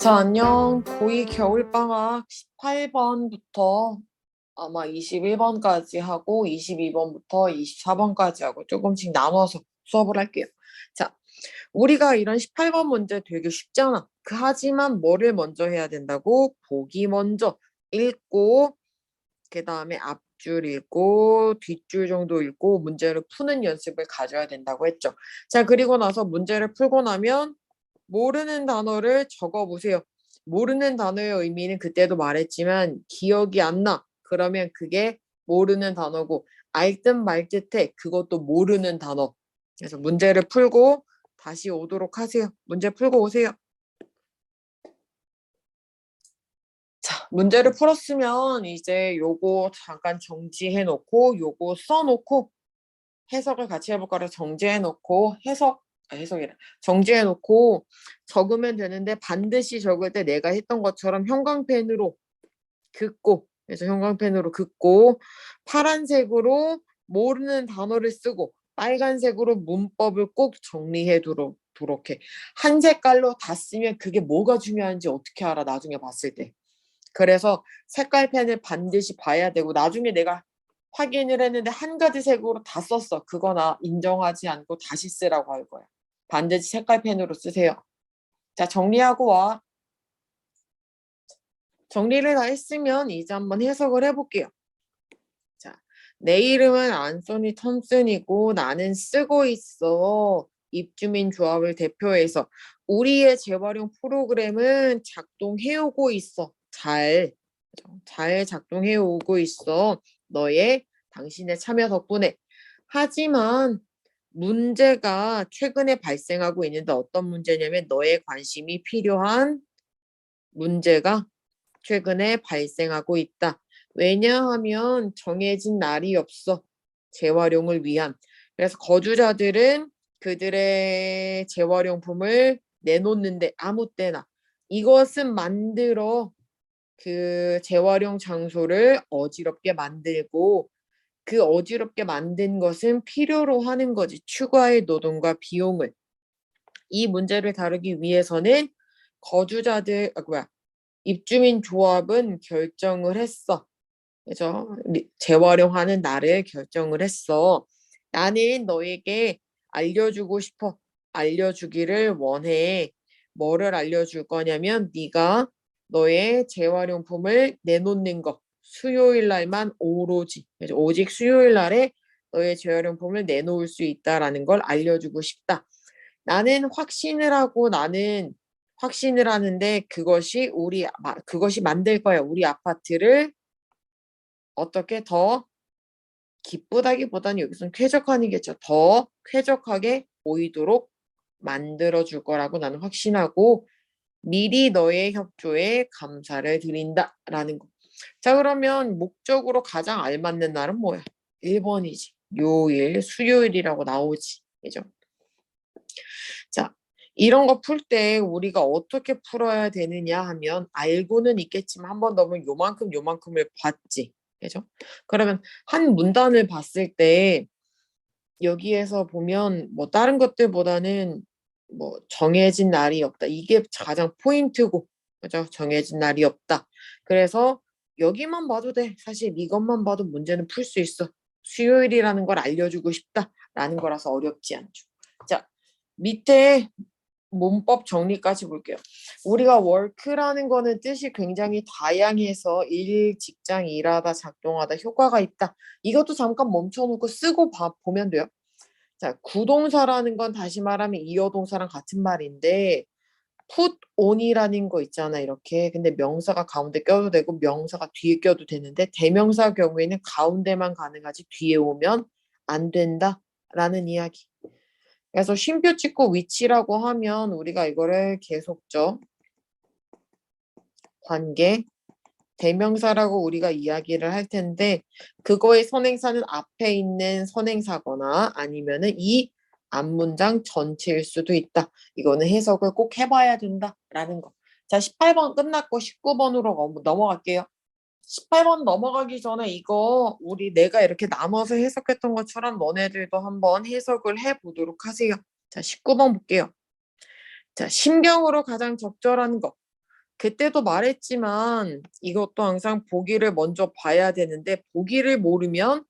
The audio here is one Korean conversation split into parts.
자, 안녕. 고2 겨울방학 18번부터 아마 21번까지 하고 22번부터 24번까지 하고 조금씩 나눠서 수업을 할게요. 자, 우리가 이런 18번 문제 되게 쉽잖아. 그 하지만 뭐를 먼저 해야 된다고? 보기 먼저 읽고 그 다음에 앞줄 읽고 뒷줄 정도 읽고 문제를 푸는 연습을 가져야 된다고 했죠. 자, 그리고 나서 문제를 풀고 나면 모르는 단어를 적어 보세요. 모르는 단어의 의미는 그때도 말했지만 기억이 안 나. 그러면 그게 모르는 단어고 알듯 말듯해. 그것도 모르는 단어. 그래서 문제를 풀고 다시 오도록 하세요. 문제 풀고 오세요. 자, 문제를 풀었으면 이제 요거 잠깐 정지해 놓고 요거 써 놓고 해석을 같이 해볼 거라 정지해 놓고 해석 아, 해석이라 정지해 놓고 적으면 되는데 반드시 적을 때 내가 했던 것처럼 형광펜으로 긋고 그래서 형광펜으로 긋고 파란색으로 모르는 단어를 쓰고 빨간색으로 문법을 꼭 정리해 두도록 해. 한 색깔로 다 쓰면 그게 뭐가 중요한지 어떻게 알아 나중에 봤을 때. 그래서 색깔 펜을 반드시 봐야 되고 나중에 내가 확인을 했는데 한 가지 색으로 다 썼어. 그거나 인정하지 않고 다시 쓰라고 할 거야. 반드시 색깔 펜으로 쓰세요. 자, 정리하고 와. 정리를 다 했으면 이제 한번 해석을 해볼게요. 자, 내 이름은 안소니 톰슨이고 나는 쓰고 있어. 입주민 조합을 대표해서 우리의 재활용 프로그램은 작동해오고 있어. 잘, 잘 작동해오고 있어. 너의 당신의 참여 덕분에. 하지만 문제가 최근에 발생하고 있는데 어떤 문제냐면 너의 관심이 필요한 문제가 최근에 발생하고 있다. 왜냐하면 정해진 날이 없어. 재활용을 위한. 그래서 거주자들은 그들의 재활용품을 내놓는데 아무 때나 이것은 만들어 그 재활용 장소를 어지럽게 만들고 그 어지럽게 만든 것은 필요로 하는 거지. 추가의 노동과 비용을. 이 문제를 다루기 위해서는 거주자들, 아, 뭐야, 입주민 조합은 결정을 했어. 그죠? 재활용하는 날을 결정을 했어. 나는 너에게 알려주고 싶어. 알려주기를 원해. 뭐를 알려줄 거냐면 네가 너의 재활용품을 내놓는 것. 수요일 날만 오로지 오직 수요일 날에 너의 재활용품을 내놓을 수 있다라는 걸 알려주고 싶다. 나는 확신을 하고 나는 확신을 하는데 그것이 우리 그것이 만들 거야. 우리 아파트를 어떻게 더 기쁘다기보다는 여기서는 쾌적한이겠죠. 더 쾌적하게 보이도록 만들어 줄 거라고 나는 확신하고 미리 너의 협조에 감사를 드린다라는 거. 자, 그러면 목적으로 가장 알맞는 날은 뭐야? 1번이지. 요일, 수요일이라고 나오지. 그죠? 자, 이런 거 풀 때 우리가 어떻게 풀어야 되느냐 하면 알고는 있겠지만 한 번 더 보면 요만큼 요만큼을 봤지. 그죠? 그러면 한 문단을 봤을 때 여기에서 보면 뭐 다른 것들보다는 뭐 정해진 날이 없다. 이게 가장 포인트고 그죠? 정해진 날이 없다. 그래서 여기만 봐도 돼. 사실 이것만 봐도 문제는 풀 수 있어. 수요일이라는 걸 알려주고 싶다라는 거라서 어렵지 않죠. 자, 밑에 문법 정리까지 볼게요. 우리가 work라는 거는 뜻이 굉장히 다양해서 일, 직장, 일하다, 작동하다, 효과가 있다. 이것도 잠깐 멈춰놓고 쓰고 봐, 보면 돼요. 자, 구동사라는 건 다시 말하면 이어동사랑 같은 말인데 put on이라는 거 있잖아 이렇게. 근데 명사가 가운데 껴도 되고 명사가 뒤에 껴도 되는데 대명사 경우에는 가운데만 가능하지 뒤에 오면 안 된다 라는 이야기. 그래서 쉼표 찍고 위치라고 하면 우리가 이거를 계속적 관계 대명사라고 우리가 이야기를 할 텐데 그거의 선행사는 앞에 있는 선행사거나 아니면은 이 앞문장 전체일 수도 있다. 이거는 해석을 꼭 해봐야 된다라는 거. 자, 18번 끝났고 19번으로 넘어갈게요. 18번 넘어가기 전에 이거 우리 내가 이렇게 나눠서 해석했던 것처럼 너네들도 한번 해석을 해보도록 하세요. 자, 19번 볼게요. 자, 신경으로 가장 적절한 거. 그때도 말했지만 이것도 항상 보기를 먼저 봐야 되는데 보기를 모르면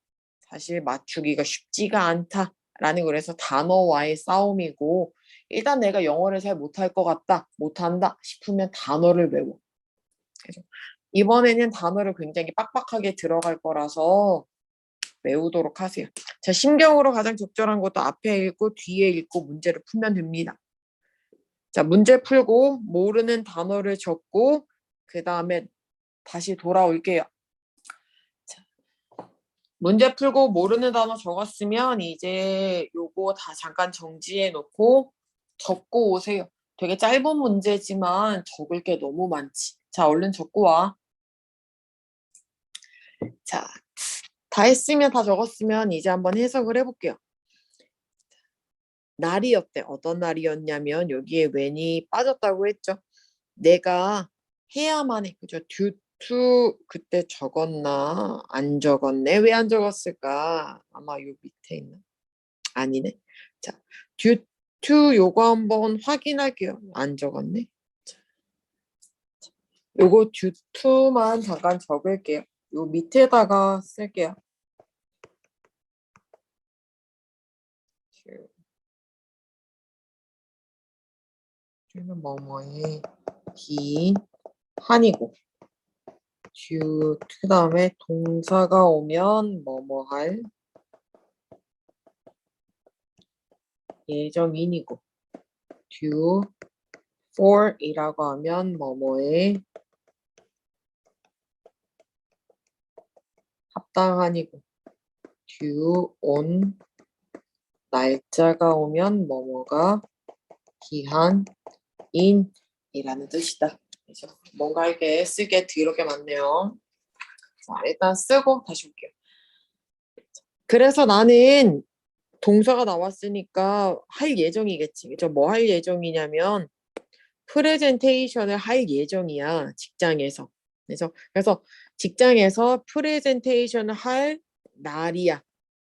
사실 맞추기가 쉽지가 않다 라는 그래서 단어와의 싸움이고 일단 내가 영어를 잘 못할 것 같다, 못한다 싶으면 단어를 외워. 그죠? 이번에는 단어를 굉장히 빡빡하게 들어갈 거라서 외우도록 하세요. 자, 심경으로 가장 적절한 것도 앞에 읽고 뒤에 읽고 문제를 풀면 됩니다. 자, 문제 풀고 모르는 단어를 적고 그 다음에 다시 돌아올게요. 자, 문제 풀고 모르는 단어 적었으면 이제 요거 다 잠깐 정지해 놓고 적고 오세요. 되게 짧은 문제지만 적을 게 너무 많지. 자, 얼른 적고 와. 자, 다 했으면 다 적었으면 이제 한번 해석을 해볼게요. 날이었대. 어떤 날이었냐면 여기에 when이 빠졌다고 했죠. 내가 해야만 해. 그죠? To 그때 적었나? 안 적었네. 왜 안 적었을까? 아마 요 밑에 있나? 아니네. 자, to 요거 한번 확인할게요. 안 적었네. 자, 요거 to만 잠깐 적을게요. 요 밑에다가 쓸게요. 는 뭐뭐의 비한이고 due 그 다음에 동사가 오면 뭐뭐 할? 예정인이고. due for 이라고 하면 뭐뭐의 합당한이고. due on. 날짜가 오면 뭐뭐가? 기한 인이라는 뜻이다. 그래서 뭔가 이렇게 쓰게 더럽게 많네요. 자, 일단 쓰고 다시 올게요. 그래서 나는 동사가 나왔으니까 할 예정이겠지. 그죠? 뭐 할 예정이냐면 프레젠테이션을 할 예정이야. 직장에서. 그래서 그래서 직장에서 프레젠테이션을 할 날이야.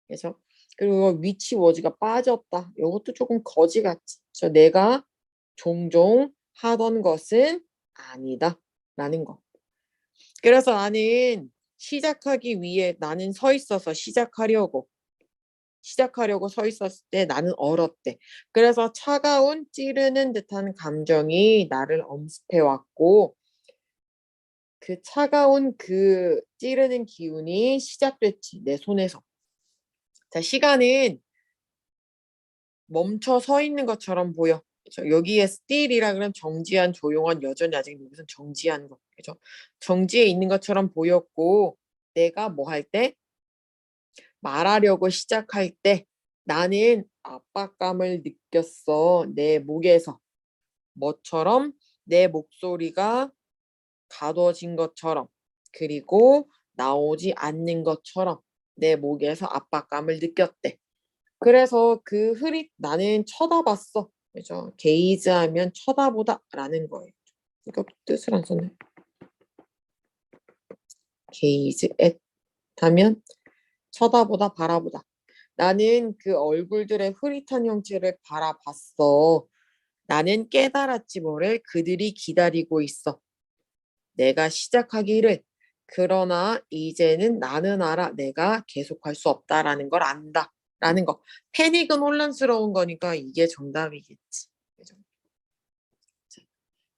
그래서 그리고 위치 워즈가 빠졌다. 이것도 조금 거지 같지. 저 내가 종종 하던 것은 아니다. 라는 거. 그래서 나는 시작하기 위해 나는 서 있어서 시작하려고 시작하려고 서 있었을 때 나는 얼었대. 그래서 차가운 찌르는 듯한 감정이 나를 엄습해 왔고 그 차가운 그 찌르는 기운이 시작됐지 내 손에서. 자 시간은 멈춰 서 있는 것처럼 보여. 여기에 still이라 그러면 정지한, 조용한, 여전히 아직 여기서 정지한 거. 그죠? 정지해 있는 것처럼 보였고 내가 뭐 할 때? 말하려고 시작할 때 나는 압박감을 느꼈어. 내 목에서. 뭐처럼? 내 목소리가 가둬진 것처럼. 그리고 나오지 않는 것처럼 내 목에서 압박감을 느꼈대. 그래서 그 흐릿 나는 쳐다봤어. 그죠? 게이즈 하면 쳐다보다라는 거예요. 이거 뜻을 안 썼네. 게이즈 앳 하면 쳐다보다 바라보다. 나는 그 얼굴들의 흐릿한 형체를 바라봤어. 나는 깨달았지 뭐를 그들이 기다리고 있어. 내가 시작하기를 그러나 이제는 나는 알아 내가 계속할 수 없다라는 걸 안다. 라는 거. 패닉은 혼란스러운 거니까 이게 정답이겠지. 그죠? 자,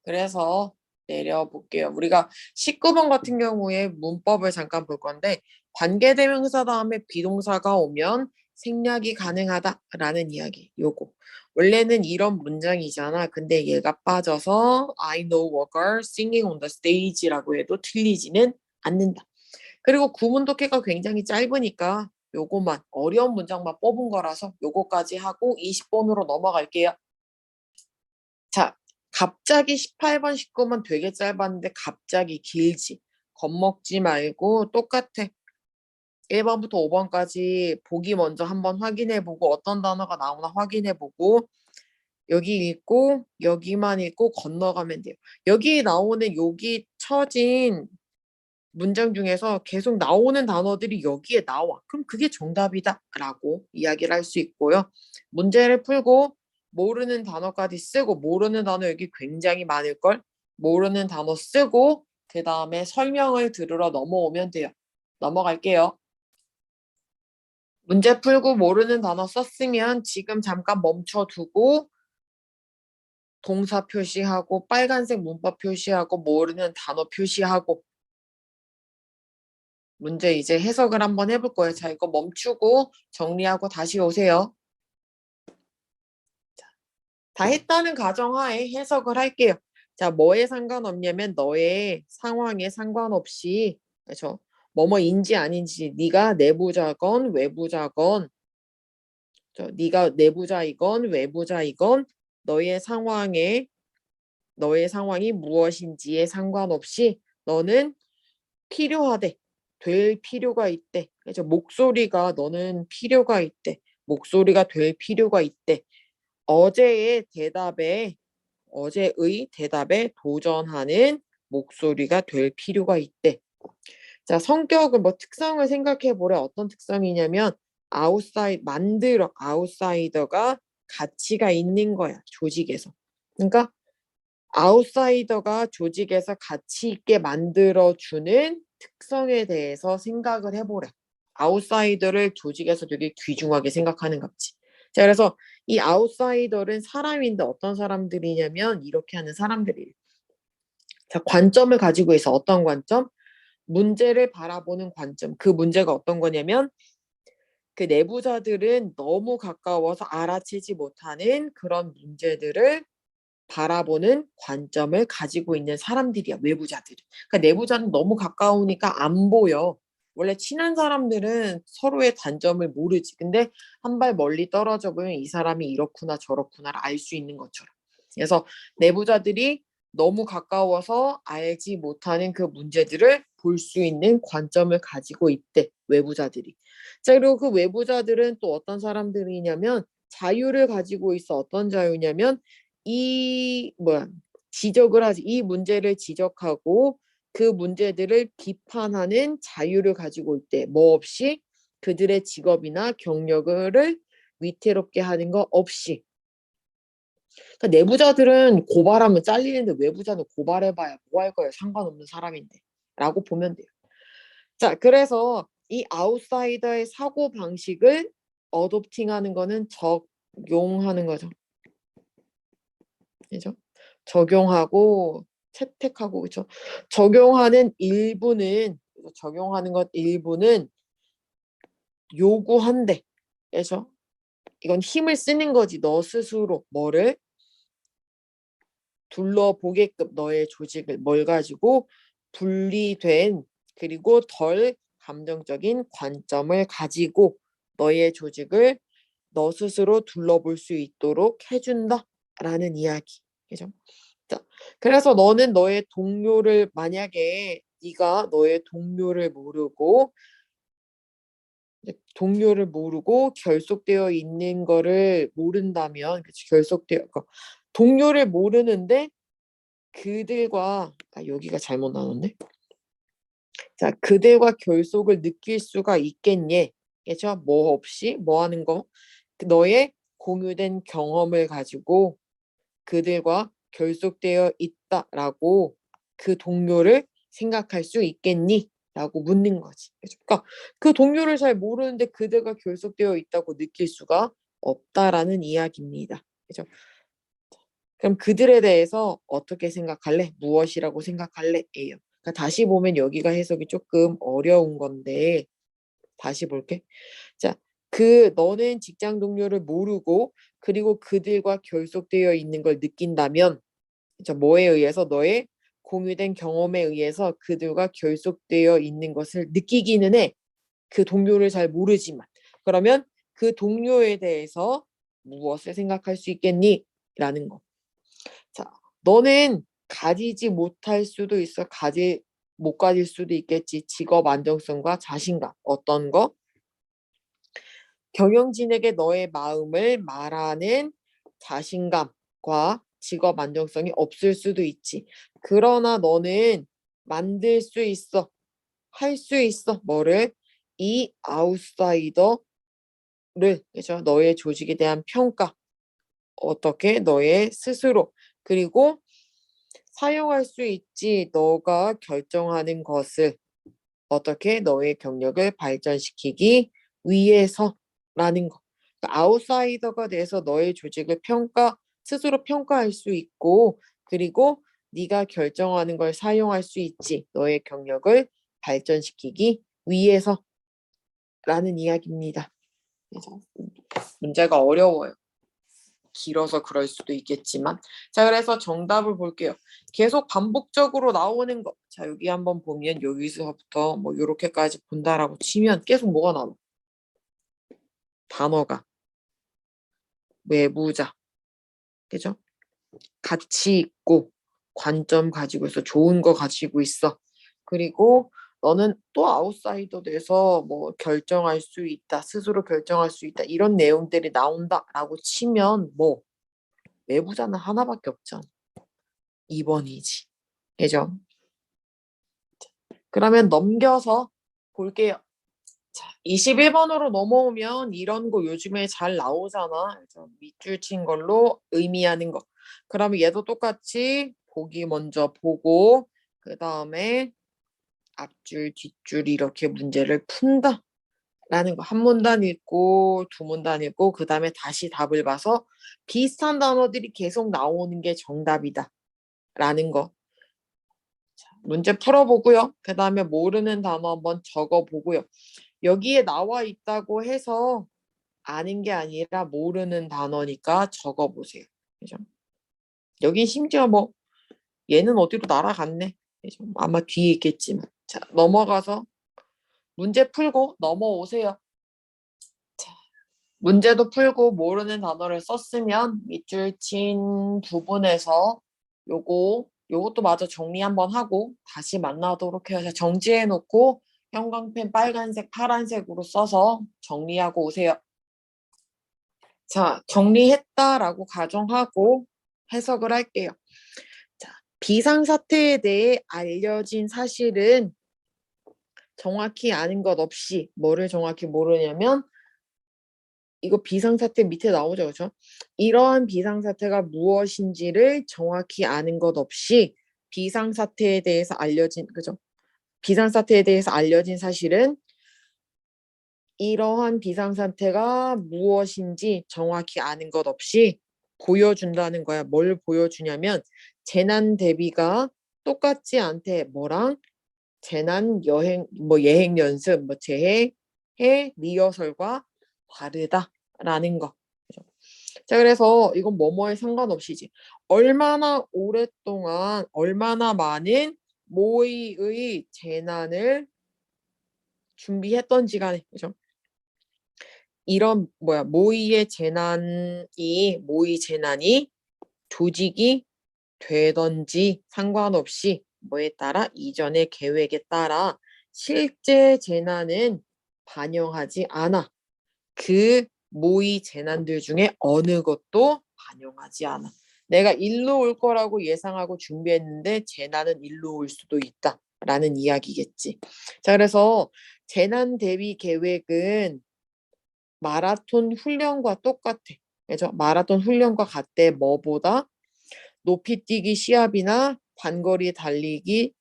그래서 내려볼게요. 우리가 19번 같은 경우에 문법을 잠깐 볼 건데 관계대명사 다음에 비동사가 오면 생략이 가능하다라는 이야기. 요거. 원래는 이런 문장이잖아. 근데 얘가 빠져서 I know Walker singing on the stage라고 해도 틀리지는 않는다. 그리고 구문 독해가 굉장히 짧으니까 요거만 어려운 문장만 뽑은 거라서 요거까지 하고 20번으로 넘어갈게요. 자, 갑자기 18번, 19번 되게 짧았는데 갑자기 길지. 겁먹지 말고 똑같아. 1번부터 5번까지 보기 먼저 한번 확인해보고 어떤 단어가 나오나 확인해보고 여기 읽고 여기만 읽고 건너가면 돼요. 여기 나오는 여기 처진 문장 중에서 계속 나오는 단어들이 여기에 나와. 그럼 그게 정답이다 라고 이야기를 할 수 있고요. 문제를 풀고 모르는 단어까지 쓰고 모르는 단어 여기 굉장히 많을 걸. 모르는 단어 쓰고 그 다음에 설명을 들으러 넘어오면 돼요. 넘어갈게요. 문제 풀고 모르는 단어 썼으면 지금 잠깐 멈춰두고 동사 표시하고 빨간색 문법 표시하고 모르는 단어 표시하고 문제 이제 해석을 한번 해볼 거예요. 자, 이거 멈추고 정리하고 다시 오세요. 자, 다 했다는 가정하에 해석을 할게요. 자, 뭐에 상관없냐면 너의 상황에 상관없이 그렇죠? 뭐뭐인지 아닌지 네가 내부자건 외부자건 저 네가 내부자이건 외부자이건 너의 상황에 너의 상황이 무엇인지에 상관없이 너는 필요하대. 될 필요가 있대. 그래서 목소리가 너는 필요가 있대. 목소리가 될 필요가 있대. 어제의 대답에 어제의 대답에 도전하는 목소리가 될 필요가 있대. 자, 성격을 뭐 특성을 생각해 보래. 어떤 특성이냐면 아웃사이 만들어 아웃사이더가 가치가 있는 거야. 조직에서. 그러니까 아웃사이더가 조직에서 가치 있게 만들어 주는 특성에 대해서 생각을 해보래. 아웃사이더를 조직에서 되게 귀중하게 생각하는 갑지. 자, 그래서 이 아웃사이더는 사람인데 어떤 사람들이냐면 이렇게 하는 사람들이에요. 자, 관점을 가지고 있어. 어떤 관점? 문제를 바라보는 관점. 그 문제가 어떤 거냐면 그 내부자들은 너무 가까워서 알아채지 못하는 그런 문제들을 바라보는 관점을 가지고 있는 사람들이야, 외부자들은. 그러니까 내부자는 너무 가까우니까 안 보여. 원래 친한 사람들은 서로의 단점을 모르지. 근데 한 발 멀리 떨어져 보면 이 사람이 이렇구나 저렇구나를 알 수 있는 것처럼. 그래서 내부자들이 너무 가까워서 알지 못하는 그 문제들을 볼 수 있는 관점을 가지고 있대, 외부자들이. 자, 그리고 그 외부자들은 또 어떤 사람들이냐면 자유를 가지고 있어. 어떤 자유냐면 이 뭐야 지적을 하지 이 문제를 지적하고 그 문제들을 비판하는 자유를 가지고 있대. 뭐 없이 그들의 직업이나 경력을 위태롭게 하는 거 없이. 그러니까 내부자들은 고발하면 잘리는데 외부자는 고발해봐야 뭐 할 거예요. 상관없는 사람인데. 라고 보면 돼요. 자, 그래서 이 아웃사이더의 사고 방식을 어도프팅하는 거는 적용하는 거죠. 그죠? 적용하고 채택하고 그죠? 적용하는 일부는 적용하는 것 일부는 요구한대. 그래서 이건 힘을 쓰는 거지. 너 스스로 뭐를 둘러보게끔 너의 조직을 뭘 가지고 분리된 그리고 덜 감정적인 관점을 가지고 너의 조직을 너 스스로 둘러볼 수 있도록 해준다 라는 이야기. 그죠? 자, 그래서 너는 너의 동료를 만약에 네가 너의 동료를 모르고 동료를 모르고 결속되어 있는 거를 모른다면 그치, 결속되어 그러니까 동료를 모르는데 그들과 아 여기가 잘못 나눴네. 자, 그들과 결속을 느낄 수가 있겠니? 그죠? 뭐 없이 뭐 하는 거? 그 너의 공유된 경험을 가지고 그들과 결속되어 있다라고 그 동료를 생각할 수 있겠니? 라고 묻는 거지. 그러니까 그 동료를 잘 모르는데 그들과 결속되어 있다고 느낄 수가 없다라는 이야기입니다. 그죠? 그럼 그들에 대해서 어떻게 생각할래? 무엇이라고 생각할래? 예요. 그러니까 다시 보면 여기가 해석이 조금 어려운 건데 다시 볼게. 자, 그 너는 직장 동료를 모르고 그리고 그들과 결속되어 있는 걸 느낀다면 자, 뭐에 의해서 너의 공유된 경험에 의해서 그들과 결속되어 있는 것을 느끼기는 해. 그 동료를 잘 모르지만. 그러면 그 동료에 대해서 무엇을 생각할 수 있겠니? 라는 거. 자, 너는 가지지 못할 수도 있어. 가지 못 가질 수도 있겠지. 직업 안정성과 자신감. 어떤 거? 경영진에게 너의 마음을 말하는 자신감과 직업 안정성이 없을 수도 있지. 그러나 너는 만들 수 있어. 할 수 있어. 뭐를? 이 아웃사이더를 그죠? 너의 조직에 대한 평가. 어떻게 너의 스스로 그리고 사용할 수 있지. 너가 결정하는 것을 어떻게 너의 경력을 발전시키기 위해서 라는 거. 그러니까 아웃사이더가 돼서 너의 조직을 평가 스스로 평가할 수 있고 그리고 네가 결정하는 걸 사용할 수 있지. 너의 경력을 발전시키기 위해서 라는 이야기입니다. 그래서 문제가 어려워요. 길어서 그럴 수도 있겠지만 자 그래서 정답을 볼게요. 계속 반복적으로 나오는 거. 자 여기 한번 보면 여기서부터 뭐 요렇게까지 본다라고 치면 계속 뭐가 나와? 단어가 외부자. 그죠? 가치 있고 관점 가지고 있어 좋은 거 가지고 있어. 그리고 너는 또 아웃사이더 돼서 뭐 결정할 수 있다 스스로 결정할 수 있다 이런 내용들이 나온다라고 치면 뭐 외부자는 하나밖에 없잖아. 2번이지. 그죠? 그러면 넘겨서 볼게요 자, 21번으로 넘어오면 이런 거 요즘에 잘 나오잖아. 밑줄 친 걸로 의미하는 거. 그러면 얘도 똑같이 보기 먼저 보고 그 다음에 앞줄, 뒷줄 이렇게 문제를 푼다. 라는 거. 한 문단 읽고 두 문단 읽고 그 다음에 다시 답을 봐서 비슷한 단어들이 계속 나오는 게 정답이다. 라는 거. 자, 문제 풀어보고요. 그 다음에 모르는 단어 한번 적어보고요. 여기에 나와 있다고 해서 아는 게 아니라 모르는 단어니까 적어보세요. 그죠? 여긴 심지어 뭐 얘는 어디로 날아갔네. 그죠? 아마 뒤에 있겠지만. 자, 넘어가서 문제 풀고 넘어오세요. 자, 문제도 풀고 모르는 단어를 썼으면 밑줄 친 부분에서 요거 요것도 마저 정리 한번 하고 다시 만나도록 해요. 자, 정지해 놓고 형광펜 빨간색, 파란색으로 써서 정리하고 오세요. 자, 정리했다라고 가정하고 해석을 할게요. 자, 비상사태에 대해 알려진 사실은 정확히 아는 것 없이 뭐를 정확히 모르냐면 이거 비상사태 밑에 나오죠, 그죠? 이러한 비상사태가 무엇인지를 정확히 아는 것 없이 비상사태에 대해서 알려진, 그죠? 비상사태에 대해서 알려진 사실은 이러한 비상사태가 무엇인지 정확히 아는 것 없이 보여준다는 거야. 뭘 보여주냐면 재난 대비가 똑같지 않대. 뭐랑 재난 여행 뭐 예행 연습 뭐 재해 해 리허설과 다르다라는 거. 그죠? 자 그래서 이건 뭐뭐에 상관없이지. 얼마나 오랫동안 얼마나 많은 모의의 재난을 준비했던지 간에 그죠? 이런 뭐야 모의의 재난이 모의 재난이 조직이 되던지 상관없이 뭐에 따라 이전의 계획에 따라 실제 재난은 반영하지 않아. 그 모의 재난들 중에 어느 것도 반영하지 않아. 내가 일로 올 거라고 예상하고 준비했는데 재난은 일로 올 수도 있다 라는 이야기겠지. 자, 그래서 재난 대비 계획은 마라톤 훈련과 똑같아. 그죠? 마라톤 훈련과 같대. 뭐보다 높이 뛰기 시합이나 단거리 달리기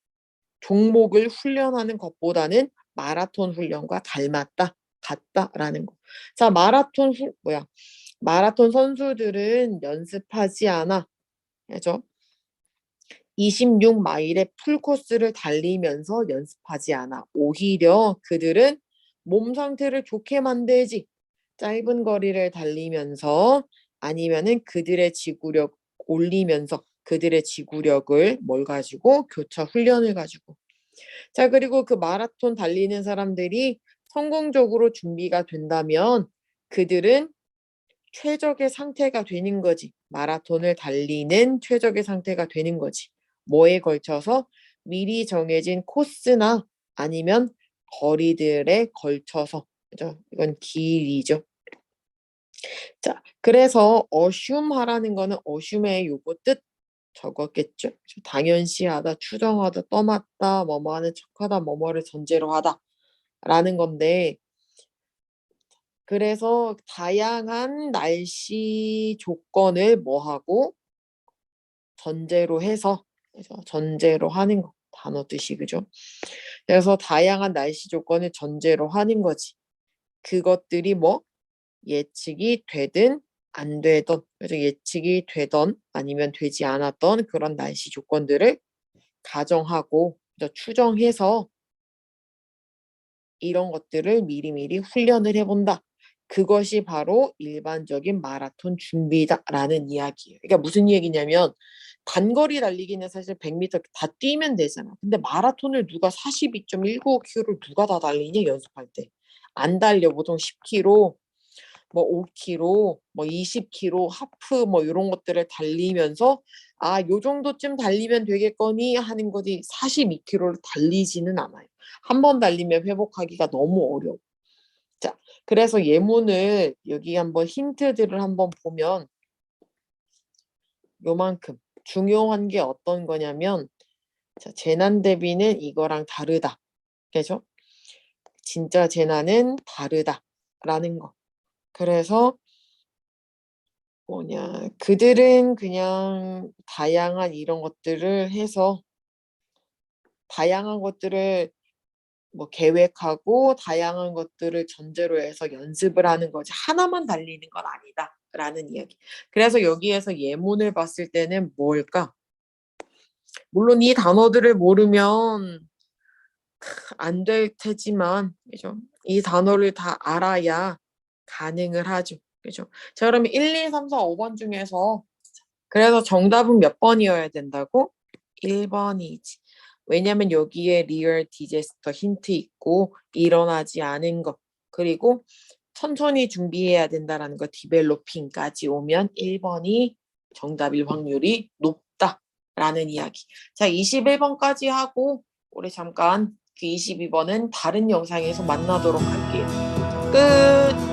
종목을 훈련하는 것보다는 마라톤 훈련과 닮았다, 같다라는 거. 자, 마라톤 후, 뭐야? 마라톤 선수들은 연습하지 않아. 그죠? 26마일의 풀코스를 달리면서 연습하지 않아. 오히려 그들은 몸 상태를 좋게 만들지. 짧은 거리를 달리면서 아니면은 그들의 지구력 올리면서 그들의 지구력을 뭘 가지고 교차 훈련을 가지고 자 그리고 그 마라톤 달리는 사람들이 성공적으로 준비가 된다면 그들은 최적의 상태가 되는 거지 마라톤을 달리는 최적의 상태가 되는 거지 뭐에 걸쳐서 미리 정해진 코스나 아니면 거리들에 걸쳐서 그죠? 이건 길이죠. 자, 그래서 assume 하라는 거는 assume의 요거 뜻 적었겠죠. 당연시하다, 추정하다, 떠맡다, 뭐뭐 하는 척하다, 뭐뭐를 전제로 하다 라는 건데 그래서 다양한 날씨 조건을 뭐하고 전제로 해서 그죠? 전제로 하는 거 단어 뜻이 그죠? 그래서 다양한 날씨 조건을 전제로 하는 거지. 그것들이 뭐 예측이 되든 안 되던 그죠? 예측이 되던 아니면 되지 않았던 그런 날씨 조건들을 가정하고? 추정해서 이런 것들을 미리미리 훈련을 해본다. 그것이 바로 일반적인 마라톤 준비다라는 이야기예요. 그러니까 무슨 얘기냐면 단거리 달리기는 사실 100m 다 뛰면 되잖아. 근데 마라톤을 누가 42.195km를 누가 다 달리냐 연습할 때. 안 달려 보통 10km, 뭐 5km, 뭐 20km, 하프 뭐 이런 것들을 달리면서 아, 요 정도쯤 달리면 되겠거니 하는 거지 42km를 달리지는 않아요. 한 번 달리면 회복하기가 너무 어려워. 자, 그래서 예문을 여기 한번 힌트들을 한번 보면 요만큼 중요한 게 어떤 거냐면 자, 재난 대비는 이거랑 다르다. 그죠? 진짜 재난은 다르다 라는 거. 그래서 뭐냐 그들은 그냥 다양한 이런 것들을 해서 다양한 것들을 뭐 계획하고 다양한 것들을 전제로 해서 연습을 하는 거지 하나만 달리는 건 아니다 라는 이야기. 그래서 여기에서 예문을 봤을 때는 뭘까? 물론 이 단어들을 모르면 안 될 테지만 그죠? 이 단어를 다 알아야 가능을 하죠. 그죠? 자, 그러면 1, 2, 3, 4, 5번 중에서 그래서 정답은 몇 번이어야 된다고? 1번이지. 왜냐면 여기에 리얼 디제스터 힌트 있고 일어나지 않은 것 그리고 천천히 준비해야 된다라는 거 디벨로핑까지 오면 1번이 정답일 확률이 높다라는 이야기. 자, 21번까지 하고 우리 잠깐 그 22번은 다른 영상에서 만나도록 할게요. 끝.